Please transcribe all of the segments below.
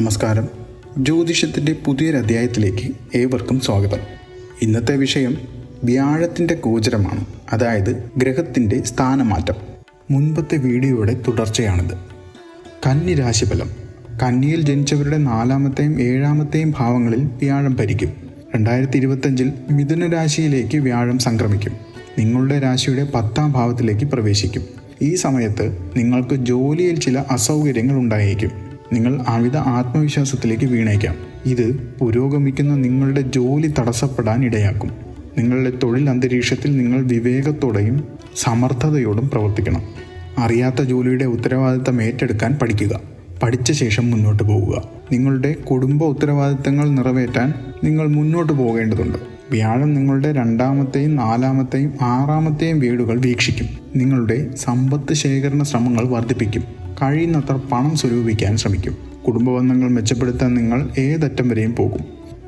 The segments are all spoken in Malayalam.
നമസ്കാരം. ജ്യോതിഷത്തിന്റെ പുതിയൊരു അധ്യായത്തിലേക്ക് ഏവർക്കും സ്വാഗതം. ഇന്നത്തെ വിഷയം വ്യാഴത്തിന്റെ ഗോചരമാണ് അതായത് ഗ്രഹത്തിന്റെ സ്ഥാനമാറ്റം. മുൻപത്തെ വീഡിയോയുടെ തുടർച്ചയാണിത്. കന്നി രാശിഫലം കന്നിയിൽ ജനിച്ചവരുടെ നാലാമത്തെയും ഏഴാമത്തെയും ഭാവങ്ങളിൽ വ്യാഴം ഭരിക്കും. രണ്ടായിരത്തി ഇരുപത്തഞ്ചിൽ മിഥുന രാശിയിലേക്ക് വ്യാഴം സംക്രമിക്കും. നിങ്ങളുടെ രാശിയുടെ പത്താം ഭാവത്തിലേക്ക് പ്രവേശിക്കും. ഈ സമയത്ത് നിങ്ങൾക്ക് ജോലിയിൽ ചില അസൗകര്യങ്ങൾ ഉണ്ടായേക്കും. നിങ്ങൾ അമിത ആത്മവിശ്വാസത്തിലേക്ക് വീണേക്കാം. ഇത് പുരോഗമിക്കുന്ന നിങ്ങളുടെ ജോലി തടസ്സപ്പെടാൻ ഇടയാക്കും നിങ്ങളുടെ തൊഴിൽ അന്തരീക്ഷത്തിൽ നിങ്ങൾ വിവേകത്തോടെയും സമർത്ഥതയോടും പ്രവർത്തിക്കണം. അറിയാത്ത ജോലിയുടെ ഉത്തരവാദിത്തം ഏറ്റെടുക്കാൻ പഠിക്കുക. പഠിച്ച ശേഷം മുന്നോട്ട് പോവുക. നിങ്ങളുടെ കുടുംബ ഉത്തരവാദിത്തങ്ങൾ നിറവേറ്റാൻ നിങ്ങൾ മുന്നോട്ട് പോകേണ്ടതുണ്ട്. വ്യാഴം നിങ്ങളുടെ രണ്ടാമത്തെയും നാലാമത്തെയും ആറാമത്തെയും വീടുകൾ വീക്ഷിക്കും. നിങ്ങളുടെ സമ്പത്ത് ശേഖരണ ശ്രമങ്ങൾ വർദ്ധിപ്പിക്കും. കഴിയുന്നത്ര പണം സ്വരൂപിക്കാൻ ശ്രമിക്കും. കുടുംബബന്ധങ്ങൾ മെച്ചപ്പെടുത്താൻ നിങ്ങൾ ഏതറ്റം വരെയും പോകും.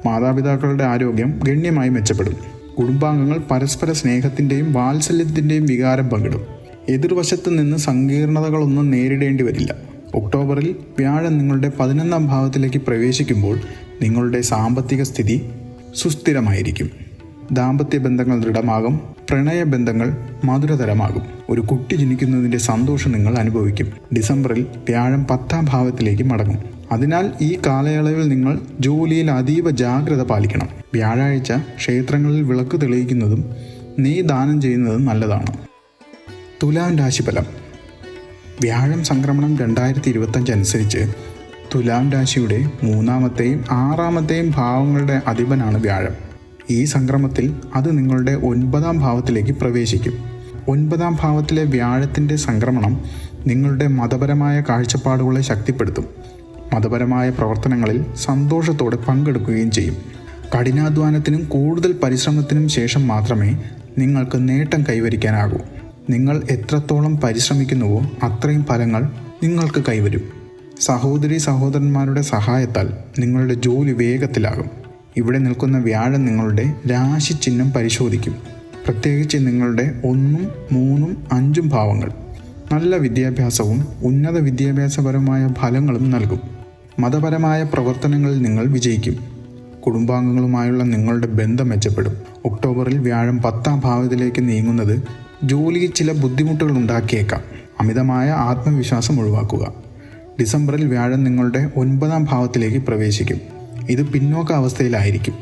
മാതാപിതാക്കളുടെ ആരോഗ്യം ഗണ്യമായി മെച്ചപ്പെടും. കുടുംബാംഗങ്ങൾ പരസ്പര സ്നേഹത്തിന്റെയും വാത്സല്യത്തിന്റെയും വികാരം പങ്കിടും. എതിർവശത്ത് നിന്ന് സങ്കീർണതകളൊന്നും നേരിടേണ്ടി വരില്ല. ഒക്ടോബറിൽ വ്യാഴം നിങ്ങളുടെ പതിനൊന്നാം ഭാവത്തിലേക്ക് പ്രവേശിക്കുമ്പോൾ നിങ്ങളുടെ സാമ്പത്തിക സ്ഥിതി സുസ്ഥിരമായിരിക്കും. ദാമ്പത്യ ബന്ധങ്ങൾ ദൃഢമാകും പ്രണയ ബന്ധങ്ങൾ മധുരതരമാകും. ഒരു കുട്ടി ജനിക്കുന്നതിന്റെ സന്തോഷം നിങ്ങൾ അനുഭവിക്കും. ഡിസംബറിൽ വ്യാഴം പത്താം ഭാവത്തിലേക്ക് മടങ്ങും. അതിനാൽ ഈ കാലയളവിൽ നിങ്ങൾ ജോലിയിൽ അതീവ ജാഗ്രത പാലിക്കണം. വ്യാഴാഴ്ച ക്ഷേത്രങ്ങളിൽ വിളക്ക് തെളിയിക്കുന്നതും നീ ദാനം ചെയ്യുന്നതും നല്ലതാണ്. തുലാം രാശിഫലം. വ്യാഴം സംക്രമണം രണ്ടായിരത്തി ഇരുപത്തഞ്ച് അനുസരിച്ച് തുലാം രാശിയുടെ മൂന്നാമത്തെയും ആറാമത്തെയും ഭാവങ്ങളുടെ അധിപനാണ് വ്യാഴം. ഈ സംക്രമത്തിൽ അത് നിങ്ങളുടെ ഒൻപതാം ഭാവത്തിലേക്ക് പ്രവേശിക്കും. ഒൻപതാം ഭാവത്തിലെ വ്യാഴത്തിന്റെ സംക്രമണം നിങ്ങളുടെ മതപരമായ കാഴ്ചപ്പാടുകളെ ശക്തിപ്പെടുത്തും. മതപരമായ പ്രവർത്തനങ്ങളിൽ സന്തോഷത്തോടെ പങ്കെടുക്കുകയും ചെയ്യും. കഠിനാധ്വാനത്തിനും കൂടുതൽ പരിശ്രമത്തിനും ശേഷം മാത്രമേ നിങ്ങൾക്ക് നേട്ടം കൈവരിക്കാനാകൂ. നിങ്ങൾ എത്രത്തോളം പരിശ്രമിക്കുന്നുവോ അത്രയും ഫലങ്ങൾ നിങ്ങൾക്ക് കൈവരും. സഹോദരി സഹോദരന്മാരുടെ സഹായത്താൽ നിങ്ങളുടെ ജോലി വേഗത്തിലാകും. ഇവിടെ നിൽക്കുന്ന വ്യാഴം നിങ്ങളുടെ രാശി ചിഹ്നം പരിശോധിക്കും. പ്രത്യേകിച്ച് നിങ്ങളുടെ ഒന്നും മൂന്നും അഞ്ചും ഭാവങ്ങൾ. നല്ല വിദ്യാഭ്യാസവും ഉന്നത വിദ്യാഭ്യാസപരമായ ഫലങ്ങളും നൽകും. മതപരമായ പ്രവർത്തനങ്ങളിൽ നിങ്ങൾ വിജയിക്കും. കുടുംബാംഗങ്ങളുമായുള്ള നിങ്ങളുടെ ബന്ധം മെച്ചപ്പെടും. ഒക്ടോബറിൽ വ്യാഴം പത്താം ഭാവത്തിലേക്ക് നീങ്ങുന്നത് ജോലിയിൽ ചില ബുദ്ധിമുട്ടുകൾ ഉണ്ടാക്കിയേക്കാം. അമിതമായ ആത്മവിശ്വാസം ഒഴിവാക്കുക. ഡിസംബറിൽ വ്യാഴം നിങ്ങളുടെ ഒൻപതാം ഭാവത്തിലേക്ക് പ്രവേശിക്കും. ഇത് പിന്നോക്ക അവസ്ഥയിലായിരിക്കും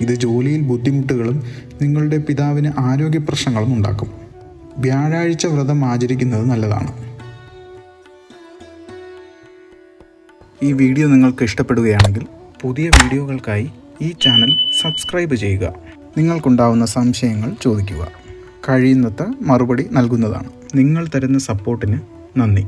ഇത് ജോലിയിൽ ബുദ്ധിമുട്ടുകളും നിങ്ങളുടെ പിതാവിന് ആരോഗ്യ പ്രശ്നങ്ങളും ഉണ്ടാക്കും. വ്യാഴാഴ്ച വ്രതം ആചരിക്കുന്നത് നല്ലതാണ്. ഈ വീഡിയോ നിങ്ങൾക്ക് ഇഷ്ടപ്പെടുകയാണെങ്കിൽ പുതിയ വീഡിയോകൾക്കായി ഈ ചാനൽ സബ്സ്ക്രൈബ് ചെയ്യുക. നിങ്ങൾക്കുണ്ടാവുന്ന സംശയങ്ങൾ ചോദിക്കുക. കഴിയുന്നത്ര മറുപടി നൽകുന്നതാണ്. നിങ്ങൾ തരുന്ന സപ്പോർട്ടിന് നന്ദി.